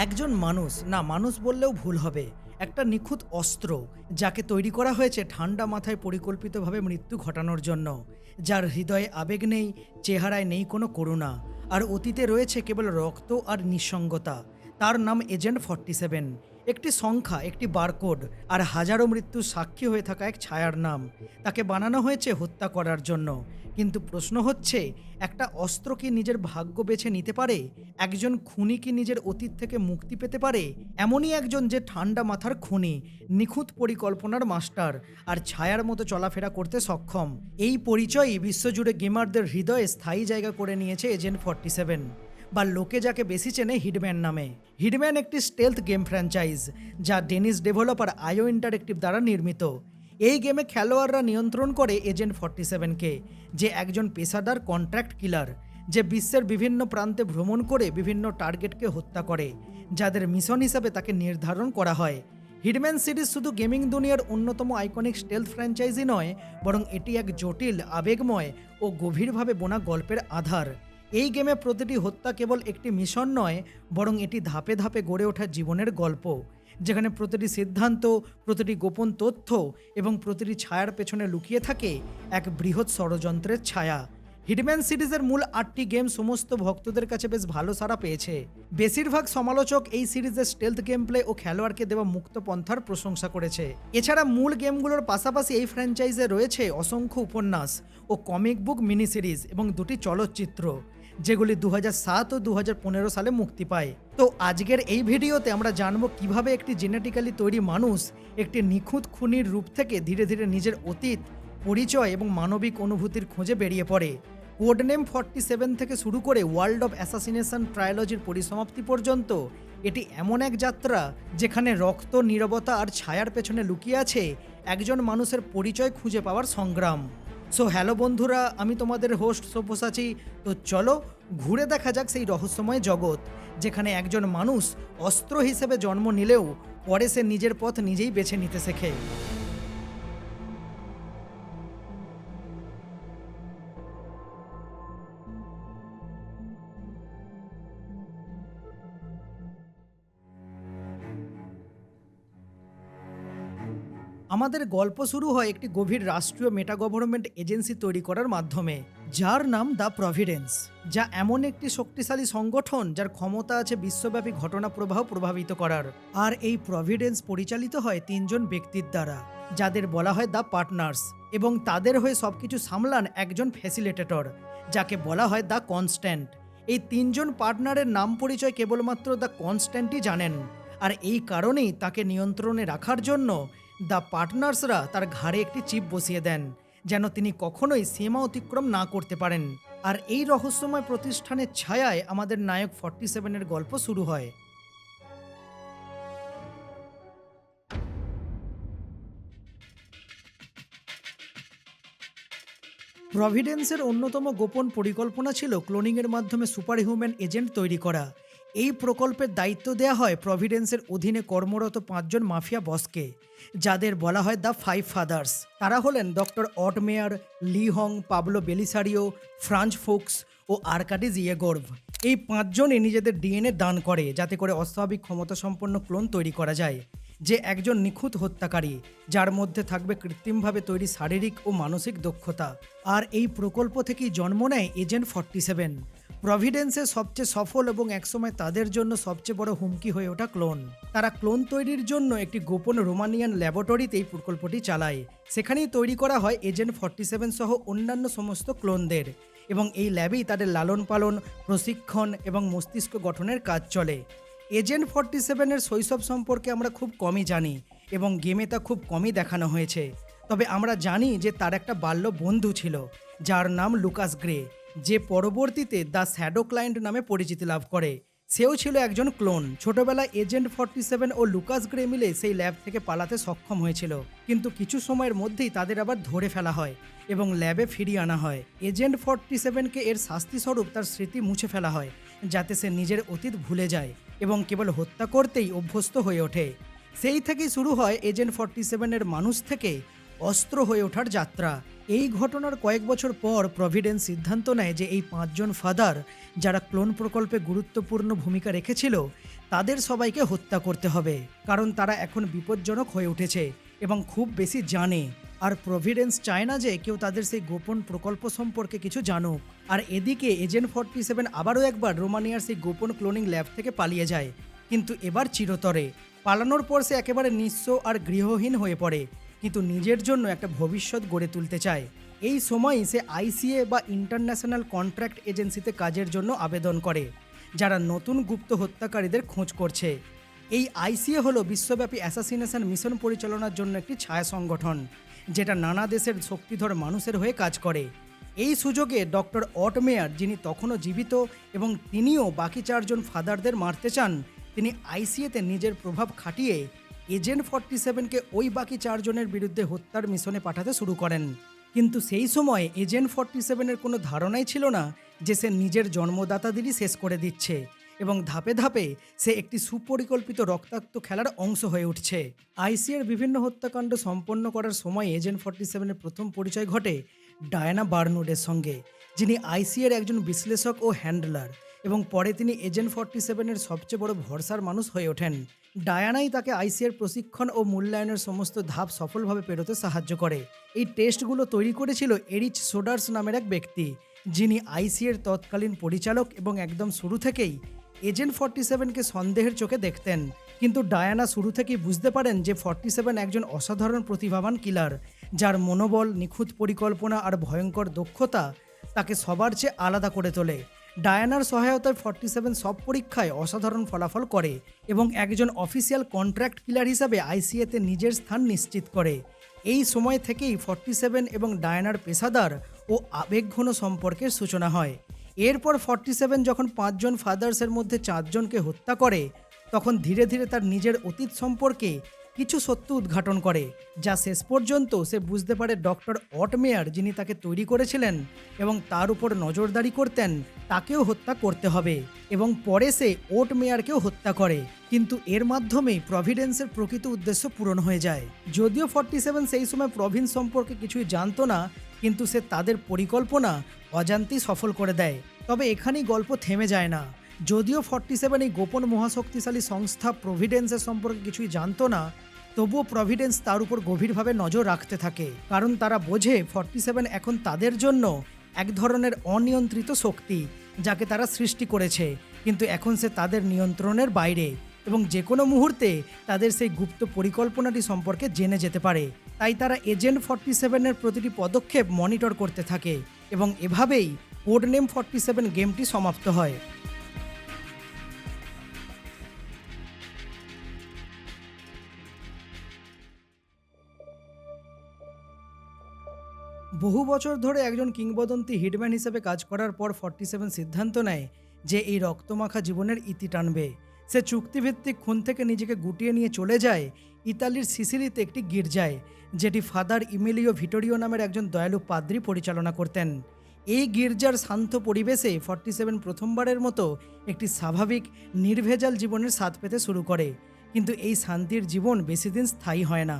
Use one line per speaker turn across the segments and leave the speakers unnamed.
একজন মানুষ, না, মানুষ বললেও ভুল হবে। একটা নিখুঁত অস্ত্র, যাকে তৈরি করা হয়েছে ঠান্ডা মাথায় পরিকল্পিতভাবে মৃত্যু ঘটানোর জন্য, যার হৃদয়ে আবেগ নেই, চেহারায় নেই কোনো করুণা, আর অতীতে রয়েছে কেবল রক্ত আর নিঃসঙ্গতা। তার নাম এজেন্ট ফর্টি সেভেন। একটি সংখ্যা, একটি বারকোড আর হাজারো মৃত্যুর সাক্ষী হয়ে থাকা এক ছায়ার নাম। তাকে বানানো হয়েছে হত্যা করার জন্য। কিন্তু প্রশ্ন হচ্ছে, একটা অস্ত্র কি নিজের ভাগ্য বেছে নিতে পারে? একজন খুনি কি নিজের অতীত থেকে মুক্তি পেতে পারে? এমনই একজন যে ঠান্ডা মাথার খুনি, নিখুঁত পরিকল্পনার মাস্টার আর ছায়ার মতো চলাফেরা করতে সক্ষম। এই পরিচয়ই বিশ্বজুড়ে গেমারদের হৃদয়ে স্থায়ী জায়গা করে নিয়েছে এজেন্ট ফর্টি সেভেন বা লোকে যাকে বেশি চেনে হিডম্যান নামে। হিডম্যান একটি স্টেলথ গেম ফ্র্যাঞ্চাইজ যা ডেনিস ডেভেলপার আইও ইন্টারেক্টিভ দ্বারা নির্মিত। এই গেমে খেলোয়াড়রা নিয়ন্ত্রণ করে এজেন্ট ফর্টি সেভেনকে যে একজন পেশাদার কন্ট্রাক্ট কিলার যে বিশ্বের বিভিন্ন প্রান্তে ভ্রমণ করে বিভিন্ন টার্গেটকে হত্যা করে, যাদের মিশন হিসাবে তাকে নির্ধারণ করা হয়। হিডম্যান সিরিজ শুধু গেমিং দুনিয়ার অন্যতম আইকনিক স্টেলথ ফ্র্যাঞ্চাইজি নয়, বরং এটি এক জটিল, আবেগময় ও গভীরভাবে বোনা গল্পের আধার। এই গেমে প্রতিটি হত্যা কেবল একটি মিশন নয়, বরং এটি ধাপে ধাপে গড়ে ওঠা জীবনের গল্প, যেখানে প্রতিটি সিদ্ধান্ত, প্রতিটি গোপন তথ্য এবং প্রতিটি ছায়ার পেছনে লুকিয়ে থাকে এক বৃহৎ ষড়যন্ত্রের ছায়া। হিটম্যান সিরিজের মূল আটটি গেম সমস্ত ভক্তদের কাছে বেশ ভালো সাড়া পেয়েছে। বেশিরভাগ সমালোচক এই সিরিজের স্টেলথ গেম প্লে ও খেলোয়াড়কে দেওয়া মুক্ত পন্থার প্রশংসা করেছে। এছাড়া মূল গেমগুলোর পাশাপাশি এই ফ্র্যাঞ্চাইজে রয়েছে অসংখ্য উপন্যাস ও কমিক বুক মিনি সিরিজ এবং দুটি চলচ্চিত্র। যেগুলি দু সাত ও দু হাজার পনেরো সালে মুক্তি পায়। তো আজকের এই ভিডিওতে আমরা জানব কীভাবে একটি জেনেটিক্যালি তৈরি মানুষ একটি নিখুঁত খুনির রূপ থেকে ধীরে ধীরে নিজের অতীত, পরিচয় এবং মানবিক অনুভূতির খোঁজে বেরিয়ে পড়ে। কোডনেম ফর্টি সেভেন থেকে শুরু করে ওয়ার্ল্ড অফ অ্যাসাসিনেশন ট্রায়োলজির পরিসমাপ্তি পর্যন্ত, এটি এমন এক যাত্রা যেখানে রক্ত, নীরবতা আর ছায়ার পেছনে লুকিয়ে আছে একজন মানুষের পরিচয় খুঁজে পাওয়ার সংগ্রাম। সো হ্যালো বন্ধুরা, আমি তোমাদের হোস্ট সব্যসাচী। তো চলো, ঘুরে দেখা যাক সেই রহস্যময় জগৎ, যেখানে একজন মানুষ অস্ত্র হিসেবে জন্ম নিলেও পরে সে নিজের পথ নিজেই বেছে নিতে শেখে। আমাদের গল্প শুরু হয় একটি গভীর রাষ্ট্রীয় মেটা গভর্নমেন্ট এজেন্সি তৈরি করার মাধ্যমে, যার নাম দ্য প্রভিডেন্স, যা এমন একটি শক্তিশালী সংগঠন যার ক্ষমতা আছে বিশ্বব্যাপী ঘটনা প্রবাহ প্রভাবিত করার। আর এই প্রভিডেন্স পরিচালিত হয় তিনজন ব্যক্তির দ্বারা, যাদের বলা হয় দ্য পার্টনার্স এবং তাদের হয়ে সবকিছু সামলান একজন ফ্যাসিলিটেটর যাকে বলা হয় দ্য কনস্ট্যান্ট। এই তিনজন পার্টনারের নাম পরিচয় কেবলমাত্র দ্য কনস্ট্যান্টই জানেন। আর এই কারণেই তাকে নিয়ন্ত্রণে রাখার জন্য দ্য পার্টনার্সরা তার ঘাড়ে একটি চিপ বসিয়ে দেন, যেন তিনি কখনোই সীমা অতিক্রম না করতে পারেন। আর এই রহস্যময় প্রতিষ্ঠানের ছায়ায় আমাদের নায়ক ফর্টি সেভেনের গল্প শুরু হয়। প্রভিডেন্সের অন্যতম গোপন পরিকল্পনা ছিল ক্লোনিংয়ের মাধ্যমে সুপার হিউম্যান এজেন্ট তৈরি করা। এই প্রকল্পের দায়িত্ব দেওয়া হয় প্রভিডেন্সের অধীনে কর্মরত পাঁচজন মাফিয়া বসকে, যাদের বলা হয় দ্য ফাইভ ফাদার্স তারা হলেন doctor Ot Meyer Li Hong Pablo Belisario Franz Fox ও আরকাডিজ ইয়েগোর্ভ এই পাঁচজনই নিজেদের ডিএনএ দান করে, যাতে করে অস্বাভাবিক ক্ষমতাসম্পন্ন ক্লোন তৈরি করা যায়, যে একজন নিখুঁত হত্যাকারী, যার মধ্যে থাকবে কৃত্রিমভাবে তৈরি শারীরিক ও মানসিক দক্ষতা। আর এই প্রকল্প থেকেই জন্ম নেয় এজেন্ট ফর্টি সেভেন প্রভিডেন্সের সবচেয়ে সফল এবং একসময় তাদের জন্য সবচেয়ে বড় হুমকি হয়ে ওঠা ক্লোন তারা ক্লোন তৈরির জন্য একটি গোপন রোমানিয়ান ল্যাবরেটরিতে এই প্রকল্পটি চালায়। সেখানেই তৈরি করা হয় এজেন্ট ফর্টি সেভেন সহ অন্যান্য সমস্ত ক্লোনদের এবং এই ল্যাবেই তাদের লালন পালন প্রশিক্ষণ এবং মস্তিষ্ক গঠনের কাজ চলে। এজেন্ট ফর্টি সেভেনের শৈশব সম্পর্কে আমরা খুব কমই জানি এবং গেমে তা খুব কমই দেখানো হয়েছে। তবে আমরা জানি যে তার একটা বাল্য বন্ধু ছিল, যার নাম লুকাস গ্রে যে পরবর্তীতে দ্য শ্যাডো ক্লায়েন্ট নামে পরিচিতি লাভ করে। সেও ছিল একজন ক্লোন। ছোটবেলায় এজেন্ট ফর্টি সেভেন ও লুকাস গ্রে মিলে সেই ল্যাব থেকে পালাতে সক্ষম হয়েছিল। কিন্তু কিছু সময়ের মধ্যেই তাদের আবার ধরে ফেলা হয় এবং ল্যাবে ফিরিয়ে আনা হয়। এজেন্ট ফর্টি সেভেনকে এর শাস্তিস্বরূপ তার স্মৃতি মুছে ফেলা হয়, যাতে সে নিজের অতীত ভুলে যায় এবং কেবল হত্যা করতেই অভ্যস্ত হয়ে ওঠে। সেই থেকেই শুরু হয় এজেন্ট ফর্টি সেভেনের মানুষ থেকে অস্ত্র হয়ে ওঠার যাত্রা। এই ঘটনার কয়েক বছর পর প্রভিডেন্স সিদ্ধান্ত নেয় যে এই পাঁচজন ফাদার যারা ক্লোন প্রকল্পে গুরুত্বপূর্ণ ভূমিকা রেখেছিল, তাদের সবাইকে হত্যা করতে হবে। কারণ তারা এখন বিপজ্জনক হয়ে উঠেছে এবং খুব বেশি জানে। আর প্রভিডেন্স চায় না যে কেউ তাদের সেই গোপন প্রকল্প সম্পর্কে কিছু জানুক। আর এদিকে এজেন্ট ফর্টি সেভেন আবারও একবার রোমানিয়ার সেই গোপন ক্লোনিং ল্যাব থেকে পালিয়ে যায়। কিন্তু এবার চিরতরে। পালানোর পর সে একেবারে নিঃস্ব আর গৃহহীন হয়ে পড়ে। কিন্তু নিজের জন্য একটা ভবিষ্যৎ গড়ে তুলতে চায়। এই সময়ই সে আইসিএ বা ইন্টারন্যাশনাল কন্ট্রাক্ট এজেন্সিতে কাজের জন্য আবেদন করে, যারা নতুন গুপ্ত হত্যাকারীদের খোঁজ করছে। এই আইসিএ হলো বিশ্বব্যাপী অ্যাসাসিনেশন মিশন পরিচালনার জন্য একটি ছায়া সংগঠন, যেটা নানা দেশের শক্তিধর মানুষের হয়ে কাজ করে। এই সুযোগে ডক্টর অটমেয়ার, যিনি তখনও জীবিত এবং তিনিও বাকি চারজন ফাদারদের মারতে চান, তিনি আইসিএতে নিজের প্রভাব খাটিয়ে এজেন্ট ফর্টি সেভেনকে ওই বাকি চারজনের বিরুদ্ধে হত্যার মিশনে পাঠাতে শুরু করেন। কিন্তু সেই সময় এজেন্ট ফর্টি সেভেনের কোনো ধারণাই ছিল না যে সে নিজের জন্মদাতাদেরই শেষ করে দিচ্ছে এবং ধাপে ধাপে সে একটি সুপরিকল্পিত রক্তাক্ত খেলার অংশ হয়ে উঠছে। আইসিএর বিভিন্ন হত্যাকাণ্ড সম্পন্ন করার সময় এজেন্ট ফর্টি সেভেনের প্রথম পরিচয় ঘটে ডায়ানা বার্নুডের সঙ্গে, যিনি আইসিএর একজন বিশ্লেষক ও হ্যান্ডলার। এবং পরে তিনি এজেন্ট ফর্টি সেভেনের সবচেয়ে বড় ভরসার মানুষ হয়ে ওঠেন। ডায়ানাই তাকে আইসিএর প্রশিক্ষণ ও মূল্যায়নের সমস্ত ধাপ সফলভাবে পেরোতে সাহায্য করে। এই টেস্টগুলো তৈরি করেছিল এরিচ সোডার্স নামের এক ব্যক্তি, যিনি আইসিএর তৎকালীন পরিচালক এবং একদম শুরু থেকেই এজেন্ট ফর্টি সেভেনকে সন্দেহের চোখে দেখতেন। কিন্তু ডায়ানা শুরু থেকেই বুঝতে পারেন যে ফর্টি সেভেন একজন অসাধারণ প্রতিভাবান কিলার, যার মনোবল, নিখুঁত পরিকল্পনা আর ভয়ঙ্কর দক্ষতা তাকে সবার চেয়ে আলাদা করে তোলে। ডায়ানার সহায়তায় ফর্টি সেভেন সব পরীক্ষায় অসাধারণ ফলাফল করে এবং একজন অফিসিয়াল কন্ট্রাক্ট কিলার হিসাবে আইসিএতে নিজের স্থান নিশ্চিত করে। এই সময় থেকেই ফর্টি সেভেন এবং ডায়ানার পেশাদার ও আবেগঘন সম্পর্কের সূচনা হয়। এরপর ফর্টি সেভেন যখন পাঁচজন ফাদার্সের মধ্যে চারজনকে হত্যা করে, তখন ধীরে ধীরে তার নিজের অতীত সম্পর্কে কিছু সত্য উদ্ঘাটন করে, যা শেষ পর্যন্ত সে বুঝতে পারে ডক্টর অটমেয়ার যিনি তাকে তৈরি করেছিলেন এবং তার উপর নজরদারি করতেন, তাকেও হত্যা করতে হবে এবং পরে সে ওট মেয়ারকেও হত্যা করে। কিন্তু এর মাধ্যমেই প্রভিডেন্সের প্রকৃত উদ্দেশ্য পূরণ হয়ে যায়। যদিও ফর্টি সেভেন সেই সময় প্রভিন্স সম্পর্কে কিছুই জানতো না, কিন্তু সে তাদের পরিকল্পনা অজান্তেই সফল করে দেয়। তবে এখানেই গল্প থেমে যায় না। যদিও ফর্টি সেভেন এই গোপন মহাশক্তিশালী সংস্থা প্রভিডেন্সের সম্পর্কে কিছুই জানতো না, তবুও প্রভিডেন্স তার উপর গভীরভাবে নজর রাখতে থাকে। কারণ তারা বোঝে ফর্টি সেভেন এখন তাদের জন্য এক ধরনের অনিয়ন্ত্রিত শক্তি, যাকে তারা সৃষ্টি করেছে, কিন্তু এখন সে তাদের নিয়ন্ত্রণের বাইরে এবং যে কোনো মুহূর্তে তাদের সেই গুপ্ত পরিকল্পনাটি সম্পর্কে জেনে যেতে পারে। তাই তারা এজেন্ট ফর্টি সেভেনের প্রতিটি পদক্ষেপ মনিটর করতে থাকে এবং এভাবেই কোডনেম ফর্টি সেভেন গেমটি সমাপ্ত হয়। বহু বছর ধরে একজন কিংবদন্তি হিটম্যান হিসেবে কাজ করার পর ফর্টি সেভেন সিদ্ধান্ত নেয় যে এই রক্তমাখা জীবনের ইতি টানবে। সে চুক্তিভিত্তিক খুন থেকে নিজেকে গুটিয়ে নিয়ে চলে যায় ইতালির সিসিলিতে একটি গির্জায়, যেটি ফাদার ইমিলিও ভিটোরিও নামের একজন দয়ালু পাদ্রি পরিচালনা করতেন। এই গির্জার শান্ত পরিবেশে ফর্টি সেভেন প্রথমবারের মতো একটি স্বাভাবিক, নির্ভেজাল জীবনের স্বাদ পেতে শুরু করে। কিন্তু এই শান্তির জীবন বেশি দিন স্থায়ী হয় না।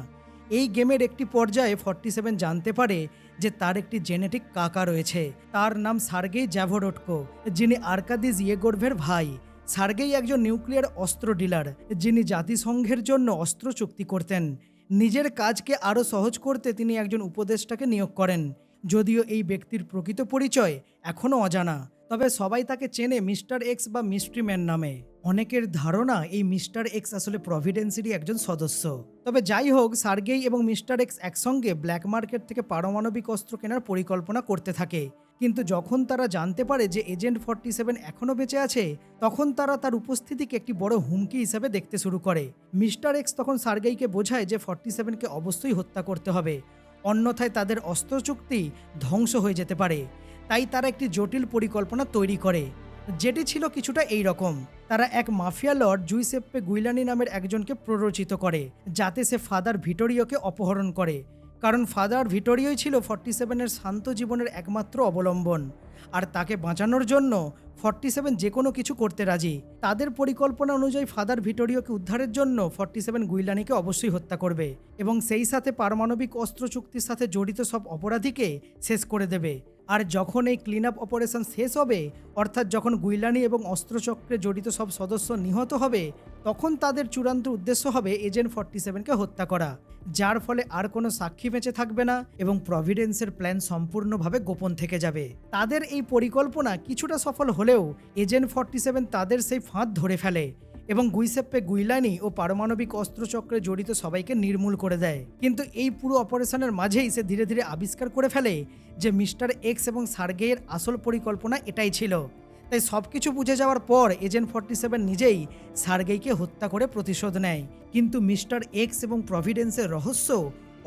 এই গেমের একটি পর্যায়ে ফর্টি সেভেন জানতে পারে যে তার একটি জেনেটিক কাকা রয়েছে। তার নাম সার্গেই জ্যাভোডটকো যিনি আর্কাদিজ ইয়েগোর্ভের ভাই। সার্গেই একজন নিউক্লিয়ার অস্ত্র ডিলার, যিনি জাতিসংঘের জন্য অস্ত্র চুক্তি করতেন। নিজের কাজকে আরও সহজ করতে তিনি একজন উপদেষ্টাকে নিয়োগ করেন। যদিও এই ব্যক্তির প্রকৃত পরিচয় এখনও অজানা। তবে সবাই তাকে চেনে মিস্টার এক্স বা মিস্ট্রি ম্যান নামে। অনেকের ধারণা এই মিস্টার এক্স আসলে প্রভিডেন্সেরই একজন সদস্য। তবে যাই হোক, সার্গেই এবং মিস্টার এক্স একসঙ্গে ব্ল্যাক মার্কেট থেকে পারমাণবিক অস্ত্র কেনার পরিকল্পনা করতে থাকে। কিন্তু যখন তারা জানতে পারে যে এজেন্ট ফর্টি সেভেন এখনও বেঁচে আছে, তখন তারা তার উপস্থিতিকে একটি বড় হুমকি হিসেবে দেখতে শুরু করে। মিস্টার এক্স তখন সার্গেইকে বোঝায় যে ফর্টি সেভেনকে অবশ্যই হত্যা করতে হবে। অন্যথায় তাদের অস্ত্র চুক্তি ধ্বংস হয়ে যেতে পারে। তাই তারা একটি জটিল পরিকল্পনা তৈরি করে। যেটি ছিল কিছুটা এই রকম তারা এক মাফিয়া লর্ড জুইসেপ্পে গুইলানি নামের একজনকে প্ররোচিত করে, যাতে সে ফাদার ভিটোরিওকে অপহরণ করে। কারণ ফাদার ভিটোরিওই ছিল ফর্টি সেভেনের শান্ত জীবনের একমাত্র অবলম্বন। আর তাকে বাঁচানোর জন্য ফর্টি সেভেন যে কোনো কিছু করতে রাজি। তাদের পরিকল্পনা অনুযায়ী ফাদার ভিটোরিওকে উদ্ধারের জন্য ফর্টি সেভেন গুইলানিকে অবশ্যই হত্যা করবে এবং সেই সাথে পারমাণবিক অস্ত্র চুক্তির সাথে জড়িত সব অপরাধীকে শেষ করে দেবে। আর যখন এই ক্লিন আপ অপারেশন শেষ হবে, অর্থাৎ যখন গুইলানি এবং অস্ত্রচক্রে জড়িত সব সদস্য নিহত হবে, তখন তাদের চূড়ান্ত উদ্দেশ্য হবে এজেন্ট ফর্টি সেভেনকে হত্যা করা। যার ফলে আর কোনো সাক্ষী বেঁচে থাকবে না এবং প্রভিডেন্সের প্ল্যান সম্পূর্ণভাবে গোপন থেকে যাবে। তাদের এই পরিকল্পনা কিছুটা সফল হলেও এজেন্ট ফর্টি সেভেন তাদের সেই ফাঁদ ধরে ফেলে। এবং গুইসেপ্পে গুইলানি ও পারমাণবিক অস্ত্রচক্রে জড়িত সবাইকে নির্মূল করে দেয়। কিন্তু এই পুরো অপারেশনের মাঝেই সে ধীরে ধীরে আবিষ্কার করে ফেলে যে মিস্টার এক্স এবং সার্গেয়ের আসল পরিকল্পনা এটাই ছিল। তাই সব কিছু বুঝে যাওয়ার পর এজেন্ট ফর্টি সেভেন নিজেই সার্গেইকে হত্যা করে প্রতিশোধ নেয়। কিন্তু মিস্টার এক্স এবং প্রভিডেন্সের রহস্য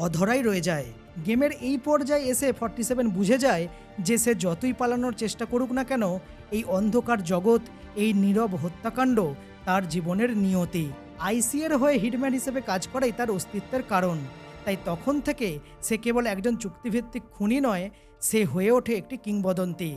অধরাই রয়ে যায়। গেমের এই পর্যায়ে এসে ফর্টি সেভেন বুঝে যায় যে সে যতই পালানোর চেষ্টা করুক না কেন, এই অন্ধকার জগৎ, এই নীরব হত্যাকাণ্ড তার জীবনের নিয়তি। আইসিএর হয়ে হিটম্যান হিসেবে কাজ করাই তার অস্তিত্বের কারণ। তাই তখন থেকে সে কেবল একজন চুক্তিভিত্তিক খুনি নয়, সে হয়ে ওঠে একটি কিংবদন্তি।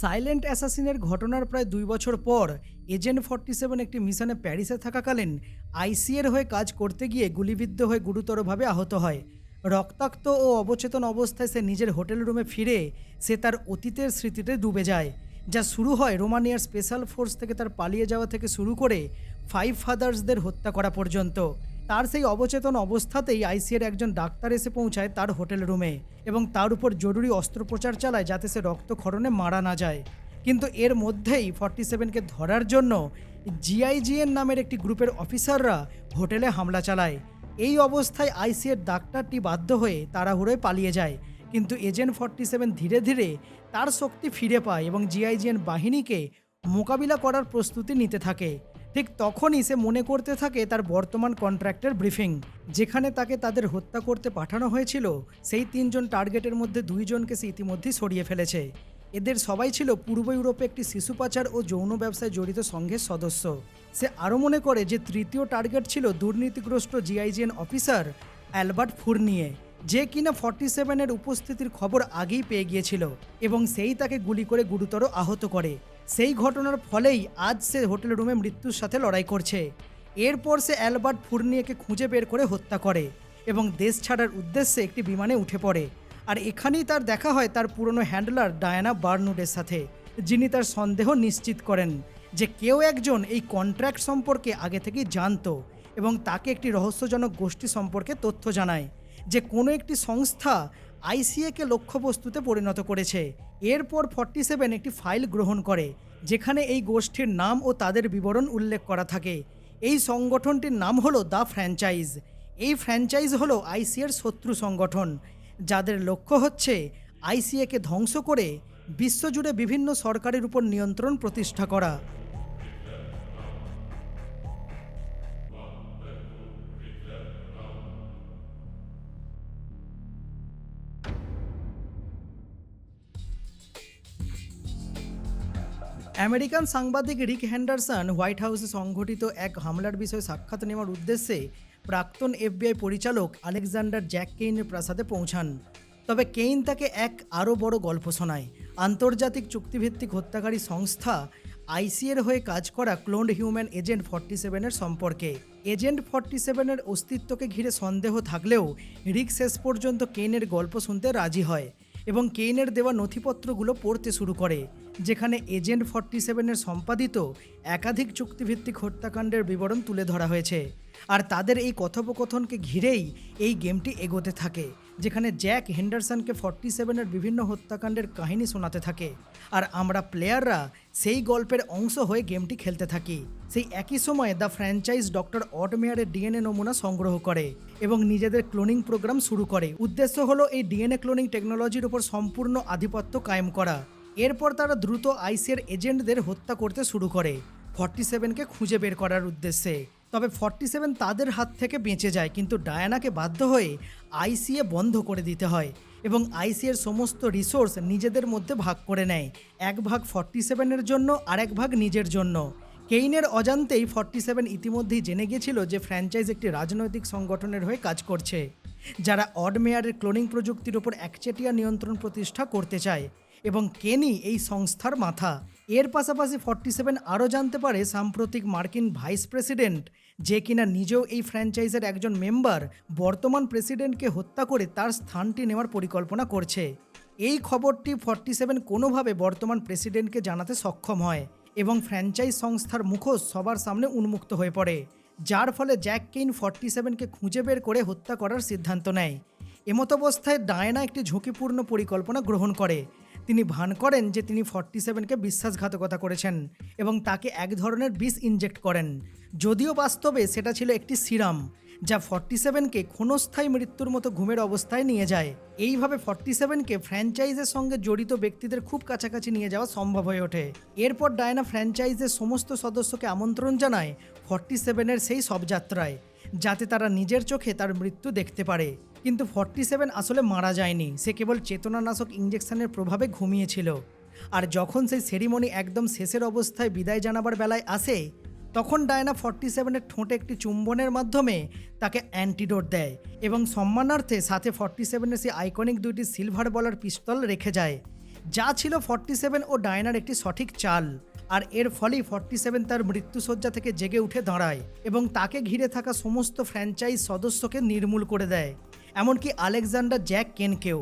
সাইলেন্ট অ্যাসাসিনের ঘটনার প্রায় দুই বছর পর, এজেন্ট ফর্টি সেভেন একটি মিশনে প্যারিসে থাকাকালীন আইসিএর হয়ে কাজ করতে গিয়ে গুলিবিদ্ধ হয়ে গুরুতরভাবে আহত হয়। রক্তাক্ত ও অবচেতন অবস্থায় সে নিজের হোটেল রুমে ফিরে, সে তার অতীতের স্মৃতিতে ডুবে যায়। যা শুরু হয় রোমানিয়ার স্পেশাল ফোর্স থেকে তার পালিয়ে যাওয়া থেকে শুরু করে ফাইভ ফাদার্সদের হত্যা করা পর্যন্ত। তার সেই অবচেতন অবস্থাতেই আইসিএর একজন ডাক্তার এসে পৌঁছায় তার হোটেল রুমে এবং তার উপর জরুরি অস্ত্রোপচার চালায় যাতে সে রক্তক্ষরণে মারা না যায়। কিন্তু এর মধ্যেই ফর্টি সেভেনকে ধরার জন্য জিআইজিএন নামের একটি গ্রুপের অফিসাররা হোটেলে হামলা চালায়। এই অবস্থায় আইসিএর ডাক্তারটি বাধ্য হয়ে তাড়াহুড়োয় পালিয়ে যায়। কিন্তু এজেন্ট ফর্টি সেভেন ধীরে ধীরে তার শক্তি ফিরে পায় এবং জিআইজিএন বাহিনীকে মোকাবিলা করার প্রস্তুতি নিতে থাকে। ঠিক তখনই সে মনে করতে থাকে তার বর্তমান কন্ট্রাক্টের ব্রিফিং, যেখানে তাকে তাদের হত্যা করতে পাঠানো হয়েছিল। সেই তিনজন টার্গেটের মধ্যে দুইজনকে সে ইতিমধ্যেই সরিয়ে ফেলেছে। এদের সবাই ছিল পূর্ব ইউরোপে একটি শিশু পাচার ও যৌন ব্যবসায় জড়িত সংঘের সদস্য। সে আরও মনে করে যে তৃতীয় টার্গেট ছিল দুর্নীতিগ্রস্ত জিআইজিএন অফিসার অ্যালবার্ট ফুর্নিয়ে, যে কিনা ফর্টি সেভেনের উপস্থিতির খবর আগেই পেয়ে গিয়েছিল এবং সেই তাকে গুলি করে গুরুতর আহত করে। সেই ঘটনার ফলেই আজ সে হোটেল রুমে মৃত্যুর সাথে লড়াই করছে। এরপর সে অ্যালবার্ট ফুর্নিয়েকে খুঁজে বের করে হত্যা করে এবং দেশ ছাড়ার উদ্দেশ্যে একটি বিমানে উঠে পড়ে। আর এখানেই তার দেখা হয় তার পুরনো হ্যান্ডলার ডায়ানা বার্নুডের সাথে, যিনি তার সন্দেহ নিশ্চিত করেন যে কেউ একজন এই কন্ট্রাক্ট সম্পর্কে আগে থেকেই জানতো এবং তাকে একটি রহস্যজনক গোষ্ঠী সম্পর্কে তথ্য জানায় যে কোনো একটি সংস্থা আইসিএকে লক্ষ্যবস্তুতে পরিণত করেছে। এরপর ফর্টি সেভেন একটি ফাইল গ্রহণ করে, যেখানে এই গোষ্ঠীর নাম ও তাদের বিবরণ উল্লেখ করা থাকে। এই সংগঠনটির নাম হলো দ্য ফ্র্যাঞ্চাইজ। এই ফ্র্যাঞ্চাইজ হলো আইসিএর শত্রু সংগঠন। যাদের লক্ষ্য হচ্ছে আইসিএকে ধ্বংস করে বিশ্বজুড়ে বিভিন্ন সরকারের উপর নিয়ন্ত্রণ প্রতিষ্ঠা করা। আমেরিকান সাংবাদিক রিক হ্যান্ডারসন হোয়াইট হাউসে সংঘটিত এক হামলার বিষয়ে সাক্ষাৎ নেওয়ার উদ্দেশ্যে প্রাক্তন এফবিআই পরিচালক আলেকজান্ডার জ্যাক কেইনের প্রাসাদে পৌঁছান। তবে কেইন তাকে এক আরও বড় গল্প শোনায়। আন্তর্জাতিক চুক্তিভিত্তিক হত্যাকারী সংস্থা আইসিএর হয়ে কাজ করা ক্লোন্ড হিউম্যান এজেন্ট ফর্টি সেভেনের সম্পর্কে। এজেন্ট ফর্টি সেভেনের অস্তিত্বকে ঘিরে সন্দেহ থাকলেও রিক শেষ পর্যন্ত কেইনের গল্প শুনতে রাজি হয় এবং কেইনের দেওয়া নথিপত্রগুলো পড়তে শুরু করে, যেখানে এজেন্ট ফর্টি সেভেনের সম্পাদিত একাধিক চুক্তিভিত্তিক হত্যাকাণ্ডের বিবরণ তুলে ধরা হয়েছে। আর তাদের এই কথোপকথনকে ঘিরেই এই গেমটি এগোতে থাকে, যেখানে জ্যাক হেন্ডারসনকে ফর্টি সেভেনের বিভিন্ন হত্যাকাণ্ডের কাহিনী শোনাতে থাকে। আর আমরা প্লেয়াররা সেই গল্পের অংশ হয়ে গেমটি খেলতে থাকি। সেই একই সময়ে দ্য ফ্র্যাঞ্চাইজ ডক্টর অটমেয়ারের ডিএনএ নমুনা সংগ্রহ করে এবং নিজেদের ক্লোনিং প্রোগ্রাম শুরু করে। উদ্দেশ্য হলো এই ডিএনএ ক্লোনিং টেকনোলজির উপর সম্পূর্ণ আধিপত্য কায়েম করা। এরপর তারা দ্রুত আইসিএর এজেন্টদের হত্যা করতে শুরু করে ফর্টি সেভেনকে খুঁজে বের করার উদ্দেশ্যে। তবে ফর্টি সেভেন তাদের হাত থেকে বেঁচে যায়, কিন্তু ডায়ানাকে বাধ্য হয়ে আইসিএ বন্ধ করে দিতে হয় এবং আইসিএর সমস্ত রিসোর্স নিজেদের মধ্যে ভাগ করে নেয়, এক ভাগ ফর্টি সেভেনের জন্য আর এক ভাগ নিজের জন্য। কেইনের অজান্তেই ফর্টি সেভেন ইতিমধ্যেই জেনে গিয়েছিল যে ফ্র্যাঞ্চাইজ একটি রাজনৈতিক সংগঠনের হয়ে কাজ করছে, যারা অড মেয়ারের ক্লোনিং প্রযুক্তির উপর একচেটিয়া নিয়ন্ত্রণ প্রতিষ্ঠা করতে চায় এবং কেনি এই সংস্থার মাথা। এর পাশাপাশি ফর্টি সেভেন আরও জানতে পারে সাম্প্রতিক মার্কিন ভাইস প্রেসিডেন্ট যে কিনা নিজেও এই ফ্র্যাঞ্চাইজের একজন মেম্বার বর্তমান প্রেসিডেন্টকে হত্যা করে তার স্থানটি নেওয়ার পরিকল্পনা করছে। এই খবরটি ফর্টি সেভেন কোনোভাবে বর্তমান প্রেসিডেন্টকে জানাতে সক্ষম হয় এবং ফ্র্যাঞ্চাইজ সংস্থার মুখোশ সবার সামনে উন্মুক্ত হয়ে পড়ে, যার ফলে জ্যাক কেইন ফর্টি সেভেনকে খুঁজে বের করে হত্যা করার সিদ্ধান্ত নেয়। এমতাবস্থায় ডায়না একটি ঝুঁকিপূর্ণ পরিকল্পনা গ্রহণ করে তিনি ভান করেন যে তিনি ফর্টি সেভেনকে বিশ্বাসঘাতকতা করেছেন এবং তাকে এক ধরনের বিষ ইনজেক্ট করেন। যদিও বাস্তবে সেটা ছিল একটি সিরাম, যা ফর্টি সেভেনকে ক্ষণস্থায়ী মৃত্যুর মতো ঘুমের অবস্থায় নিয়ে যায়। এইভাবে ফর্টি সেভেনকে ফ্র্যাঞ্চাইজের সঙ্গে জড়িত ব্যক্তিদের খুব কাছাকাছি নিয়ে যাওয়া সম্ভব হয়ে ওঠে। এরপর ডায়না ফ্র্যাঞ্চাইজের সমস্ত সদস্যকে আমন্ত্রণ জানায় ফর্টি সেভেনের সেই সব যাত্রায়। যাতে তারা নিজের চোখে তার মৃত্যু দেখতে পারে। কিন্তু ফর্টি সেভেন আসলে মারা যায়নি। সে কেবল চেতনানাশক ইঞ্জেকশনের প্রভাবে ঘুমিয়েছিল। আর যখন সেই সেরিমনি একদম শেষের অবস্থায় বিদায় জানাবার বেলায় আসে, তখন ডায়না ফর্টি সেভেনের ঠোঁটে একটি চুম্বনের মাধ্যমে তাকে অ্যান্টিডোট দেয় এবং সম্মানার্থে সাথে ফর্টি সেভেনের সেই আইকনিক দুইটি সিলভার বলার পিস্তল রেখে যায়। যা ছিল ফর্টি সেভেন ও ডায়নার একটি সঠিক চাল। আর এর ফলেই ফর্টি সেভেন তার মৃত্যুসজ্জা থেকে জেগে উঠে দাঁড়ায় এবং তাকে ঘিরে থাকা সমস্ত ফ্র্যাঞ্চাইজ সদস্যকে নির্মূল করে দেয়। এমনকি আলেকজান্ডার জ্যাক কেনকেও,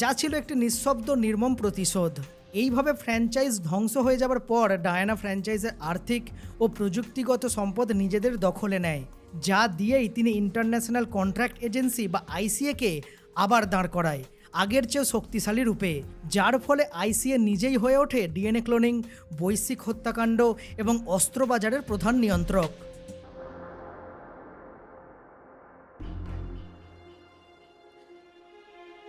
যা ছিল একটি নিঃশব্দ নির্মম প্রতিশোধ। এইভাবে ফ্র্যাঞ্চাইজ ধ্বংস হয়ে যাবার পর ডায়ানা ফ্র্যাঞ্চাইজের আর্থিক ও প্রযুক্তিগত সম্পদ নিজেদের দখলে নেয়, যা দিয়েই তিনি ইন্টারন্যাশনাল কন্ট্রাক্ট এজেন্সি বা আইসিএকে আবার দাঁড় করায়। আগের চেয়েও শক্তিশালী রূপে, যার ফলে আইসিএ নিজেই হয়ে ওঠে ডিএনএ ক্লোনিং, বৈশ্বিক হত্যাকাণ্ড এবং অস্ত্রবাজারের প্রধান নিয়ন্ত্রক।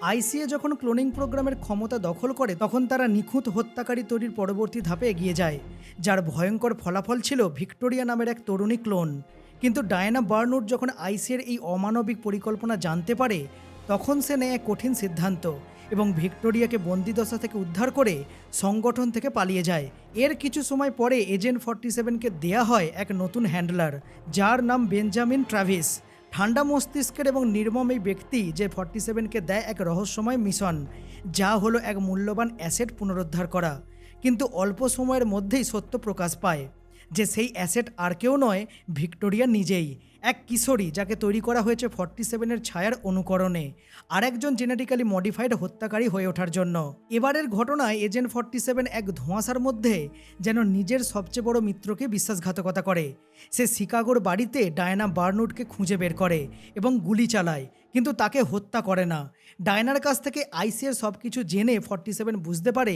আইসিএ যখন ক্লোনিং প্রোগ্রামের ক্ষমতা দখল করে, তখন তারা নিখুঁত হত্যাকারী তৈরির পরবর্তী ধাপে এগিয়ে যায়, যার ভয়ঙ্কর ফলাফল ছিল ভিক্টোরিয়া নামের এক তরুণী ক্লোন। কিন্তু ডায়না বার্নুট যখন আইসিএর এই অমানবিক পরিকল্পনা জানতে পারে তখন সে নেয় কঠিন সিদ্ধান্ত এবং ভিক্টোরিয়াকে বন্দিদশা থেকে উদ্ধার করে সংগঠন থেকে পালিয়ে যায়। এর কিছু সময় পরে এজেন্ট ফর্টি সেভেনকে দেয়া হয় এক নতুন হ্যান্ডলার, যার নাম বেঞ্জামিন ট্রাভিস। ঠান্ডা মস্তিষ্কের এবং নির্মম এই ব্যক্তি যে ফর্টি সেভেনকে দেয় এক রহস্যময় মিশন, যা হলো এক মূল্যবান অ্যাসেট পুনরুদ্ধার করা, কিন্তু অল্প সময়ের মধ্যেই সত্য প্রকাশ পায় যে সেই অ্যাসেট আর কেউ নয়, ভিক্টোরিয়া নিজেই। এক কিশোরী যাকে তৈরি করা হয়েছে ফর্টি সেভেনের ছায়ার অনুকরণে আরেকজন জেনেটিক্যালি মডিফাইড হত্যাকারী হয়ে ওঠার জন্য। এবারের ঘটনায় এজেন্ট ফর্টি সেভেন এক ধোঁয়াশার মধ্যে যেন নিজের সবচেয়ে বড় মিত্রকে বিশ্বাসঘাতকতা করে। সে শিকাগোর বাড়িতে ডায়না বার্নুডকে খুঁজে বের করে এবং গুলি চালায়, কিন্তু তাকে হত্যা করে না। ডায়নার কাছ থেকে আইসিএর সব কিছু জেনে ফর্টি সেভেন বুঝতে পারে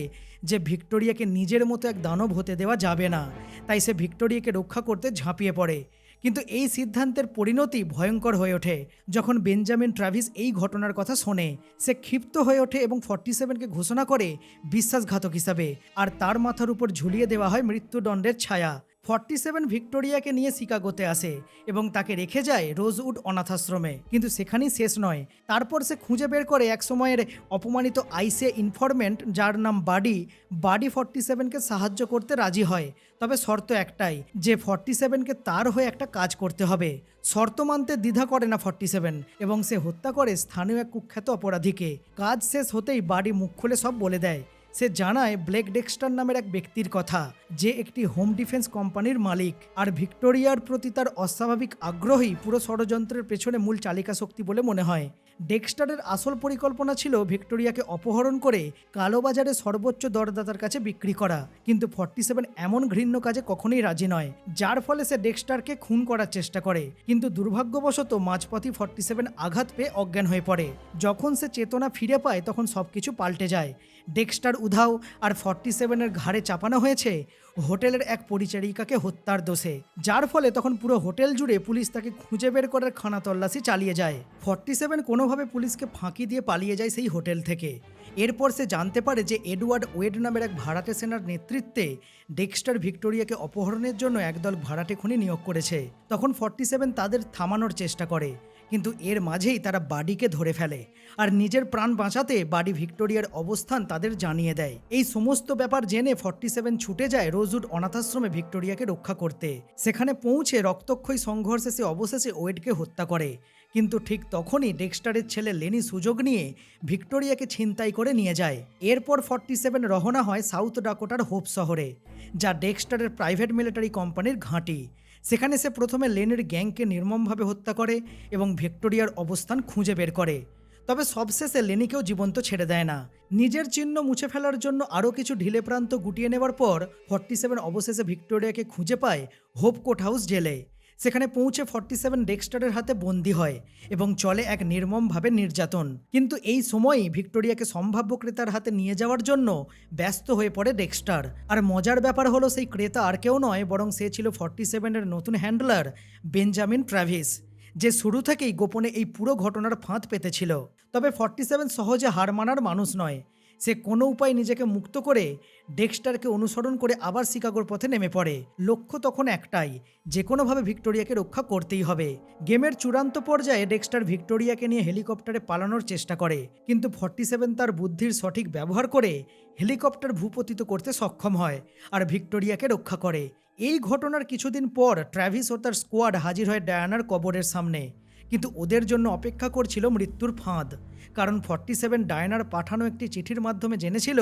যে ভিক্টোরিয়াকে নিজের মতো এক দানব হতে দেওয়া যাবে না। তাই সে ভিক্টোরিয়াকে রক্ষা করতে ঝাঁপিয়ে পড়ে। কিন্তু এই সিদ্ধান্তের পরিণতি ভয়ঙ্কর হয়ে ওঠে। যখন বেঞ্জামিন ট্রাভিস এই ঘটনার কথা শোনে, সে ক্ষিপ্ত হয়ে ওঠে এবং ফর্টি সেভেনকে ঘোষণা করে বিশ্বাসঘাতক হিসাবে, আর তার মাথার উপর ঝুলিয়ে দেওয়া হয় মৃত্যুদণ্ডের ছায়া। ফর্টি সেভেন ভিক্টোরিয়াকে নিয়ে শিকাগোতে আসে এবং তাকে রেখে যায় রোজউড অনাথাশ্রমে। কিন্তু সেখানেই শেষ নয়। তারপর সে খুঁজে বের করে এক সময়ের অপমানিত আইসে ইনফরমেন্ট, যার নাম বাডি। বাডি ফর্টি সেভেনকে সাহায্য করতে রাজি হয়। তবে শর্ত একটাই, যে ফর্টি সেভেনকে তার হয়ে একটা কাজ করতে হবে। শর্ত মানতে দ্বিধা করে না ফর্টি সেভেন, এবং সে হত্যা করে স্থানীয় এক কুখ্যাত অপরাধীকে। কাজ শেষ হতেই বাডি মুখ খুলে সব বলে দেয়। সে জানায় ব্লেক ডেক্সটার নামের এক ব্যক্তির কথা, যে একটি হোম ডিফেন্স কোম্পানির মালিক। আর ভিক্টোরিয়ার প্রতি তার অস্বাভাবিক আগ্রহী পুরো ষড়যন্ত্রের পেছনে মূল চালিকা শক্তি বলে মনে হয়। ডেক্সটারের আসল পরিকল্পনা ছিল ভিক্টোরিয়াকে অপহরণ করে কালোবাজারে সর্বোচ্চ দরদাতার কাছে বিক্রি করা। কিন্তু ফর্টি সেভেন এমন ঘৃণ্য কাজে কখনোই রাজি নয়, যার ফলে সে ডেক্সটারকে খুন করার চেষ্টা করে। কিন্তু দুর্ভাগ্যবশত মাঝপথই ফর্টি সেভেন আঘাত পেয়ে অজ্ঞান হয়ে পড়ে। যখন সে চেতনা ফিরে পায়, তখন সবকিছু পাল্টে যায়। ডেক্সটার উধাও আর ফর্টি সেভেনের ঘাড়ে চাপানো হয়েছে হোটেলের এক পরিচারিকাকে হত্যার দোষে। যার ফলে তখন পুরো হোটেল জুড়ে পুলিশ তাকে খুঁজে বের করার খানা তল্লাশি চালিয়ে যায়। ফর্টি সেভেন কোনোভাবে পুলিশকে ফাঁকি দিয়ে পালিয়ে যায় সেই হোটেল থেকে। এরপর সে জানতে পারে যে এডওয়ার্ড ওয়েড নামের এক ভাড়াটে সেনার নেতৃত্বে ডেক্সটার ভিক্টোরিয়াকে অপহরণের জন্য একদল ভাড়াটে খুনি নিয়োগ করেছে। তখন ফর্টি সেভেন তাদের থামানোর চেষ্টা করে। কিন্তু এর মাঝেই তারা বাডিকে ধরে ফেলে আর নিজের প্রাণ বাঁচাতে বাডি ভিক্টোরিয়ার অবস্থান তাদের জানিয়ে দেয়। এই সমস্ত ব্যাপার জেনে ফর্টি সেভেন ছুটে যায় রোজউড অনাথাশ্রমে ভিক্টোরিয়াকে রক্ষা করতে। সেখানে পৌঁছে রক্তক্ষয়ী সংঘর্ষে সে অবশেষে ওয়েডকে হত্যা করে। কিন্তু ঠিক তখনই ডেক্সটারের ছেলে লেনি সুযোগ নিয়ে ভিক্টোরিয়াকে ছিনতাই করে নিয়ে যায়। এরপর ফর্টি সেভেন রওনা হয় সাউথ ডাকোটার হোপ শহরে, যা ডেক্সটারের প্রাইভেট মিলিটারি কোম্পানির ঘাঁটি। সেখানে সে প্রথমে লেনের গ্যাংকে নির্মমভাবে হত্যা করে এবং ভিক্টোরিয়ার অবস্থান খুঁজে বের করে। তবে সবশেষে লেনিকেও জীবন্ত ছেড়ে দেয় না। নিজের চিহ্ন মুছে ফেলার জন্য আরও কিছু ঢিলে প্রান্ত গুটিয়ে নেওয়ার পর ফর্টি সেভেন অবশেষে ভিক্টোরিয়াকে খুঁজে পায় হোপ কোট হাউস জেলে। সেখানে পৌঁছে ফর্টি সেভেন ডেক্সটারের হাতে বন্দী হয় এবং চলে এক নির্মমভাবে নির্যাতন। কিন্তু এই সময়ই ভিক্টোরিয়াকে সম্ভাব্য ক্রেতার হাতে নিয়ে যাওয়ার জন্য ব্যস্ত হয়ে পড়ে ডেক্সটার আর মজার ব্যাপার হলো সেই ক্রেতা আর কেউ নয়, বরং সে ছিল ফর্টি সেভেনের নতুন হ্যান্ডলার বেঞ্জামিন ট্র্যাভিস যে শুরু থেকেই গোপনে এই পুরো ঘটনার ফাঁদ পেতেছিল তবে ফর্টি সেভেন সহজে হার মানার মানুষ নয়। সে কোনো উপায় নিজেকে মুক্ত করে ডেক্সটারকে অনুসরণ করে আবার শিকাগোর পথে নেমে পড়ে। লক্ষ্য তখন একটাই, যে কোনোভাবে ভিক্টোরিয়াকে রক্ষা করতেই হবে। গেমের চূড়ান্ত পর্যায়ে ডেক্সটার ভিক্টোরিয়াকে নিয়ে হেলিকপ্টারে পালানোর চেষ্টা করে, কিন্তু ফর্টি সেভেন তার বুদ্ধির সঠিক ব্যবহার করে হেলিকপ্টার ভূপতিত করতে সক্ষম হয় আর ভিক্টোরিয়াকে রক্ষা করে। এই ঘটনার কিছুদিন পর ট্র্যাভিস ও তার স্কোয়াড হাজির হয় ডায়ানার কবরের সামনে। কিন্তু ওদের জন্য অপেক্ষা করছিল মৃত্যুর ফাঁদ। কারণ ফর্টি সেভেন ডায়নার পাঠানো একটি চিঠির মাধ্যমে জেনেছিল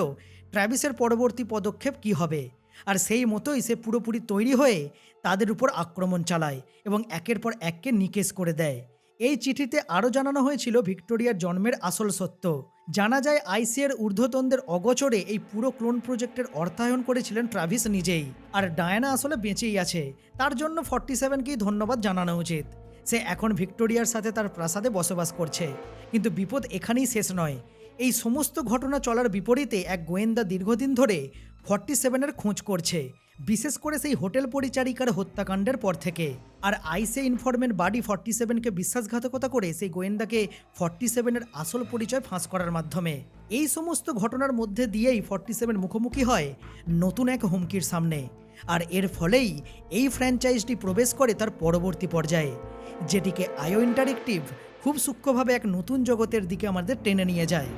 ট্র্যাভিসের পরবর্তী পদক্ষেপ কি হবে। আর সেই মতোই সে পুরোপুরি তৈরি হয়ে তাদের উপর আক্রমণ চালায় এবং একের পর এককে নিকেশ করে দেয়। এই চিঠিতে আরও জানানো হয়েছিল ভিক্টোরিয়ার জন্মের আসল সত্য। জানা যায়, আইসিএর ঊর্ধ্বতনদের অগচরে এই পুরো ক্লোন প্রজেক্টের অর্থায়ন করেছিলেন ট্রাভিস নিজেই। আর ডায়ানা আসলে বেঁচেই আছে। তার জন্য ফর্টি সেভেনকেই ধন্যবাদ জানানো উচিত। সে এখন ভিক্টোরিয়ার সাথে তার প্রাসাদে বসবাস করছে। কিন্তু বিপদ এখানেই শেষ নয়। এই সমস্ত ঘটনা চলার বিপরীতে এক গোয়েন্দা দীর্ঘদিন ধরে ফর্টি সেভেনের খোঁজ করছে, বিশেষ করে সেই হোটেল পরিচারিকার হত্যাকাণ্ডের পর থেকে। আর আইসে ইনফরমেন্ট বাডি ফর্টি সেভেনকে বিশ্বাসঘাতকতা করে সেই গোয়েন্দাকে ফর্টি সেভেনের আসল পরিচয় ফাঁস করার মাধ্যমে। এই সমস্ত ঘটনার মধ্যে দিয়েই ফর্টি সেভেন মুখোমুখি হয় নতুন এক হুমকির সামনে। আর এর ফলেই এই ফ্র্যাঞ্চাইজটি প্রবেশ করে তার পরবর্তী পর্যায়ে, যেটিকে আয়ো ইন্টারেক্টিভ খুব সূক্ষ্মভাবে এক নতুন জগতের দিকে আমাদের টেনে নিয়ে যায়।